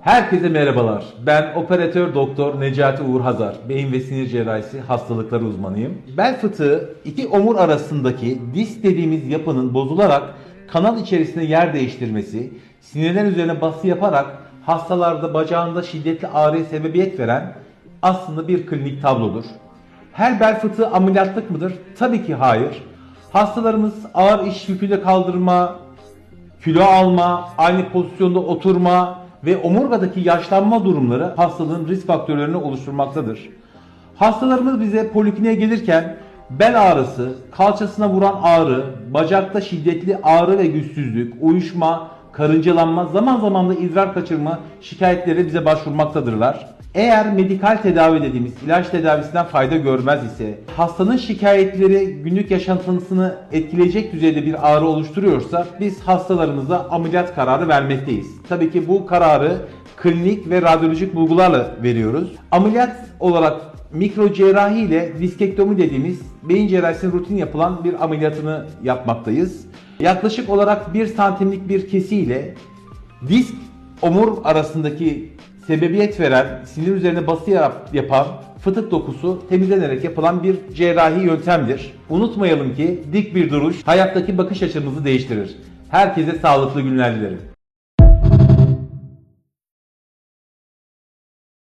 Herkese merhabalar. Ben operatör doktor Necati Uğur Hazar. Beyin ve sinir cerrahisi hastalıkları uzmanıyım. Bel fıtığı iki omur arasındaki disk dediğimiz yapının bozularak kanal içerisinde yer değiştirmesi, sinirler üzerine baskı yaparak hastalarda bacağında şiddetli ağrıya sebebiyet veren aslında bir klinik tablodur. Her bel fıtığı ameliyatlık mıdır? Tabii ki hayır. Hastalarımız ağır iş yüküyle kaldırma, kilo alma, aynı pozisyonda oturma ve omurgadaki yaşlanma durumları hastalığın risk faktörlerini oluşturmaktadır. Hastalarımız bize polikliniğe gelirken bel ağrısı, kalçasına vuran ağrı, bacakta şiddetli ağrı ve güçsüzlük, uyuşma, karıncalanma, zaman zaman da idrar kaçırma şikayetleri bize başvurmaktadırlar. Eğer medikal tedavi dediğimiz ilaç tedavisinden fayda görmez ise, hastanın şikayetleri günlük yaşantısını etkileyecek düzeyde bir ağrı oluşturuyorsa biz hastalarımıza ameliyat kararı vermekteyiz. Tabii ki bu kararı klinik ve radyolojik bulgularla veriyoruz. Ameliyat olarak mikro cerrahi ile diskektomi dediğimiz beyin cerrahisinin rutin yapılan bir ameliyatını yapmaktayız. Yaklaşık olarak 1 santimlik bir kesiyle disk omur arasındaki sebebiyet veren, sinir üzerine baskı yap- yapan fıtık dokusu temizlenerek yapılan bir cerrahi yöntemdir. Unutmayalım ki dik bir duruş hayattaki bakış açımızı değiştirir. Herkese sağlıklı günler dilerim.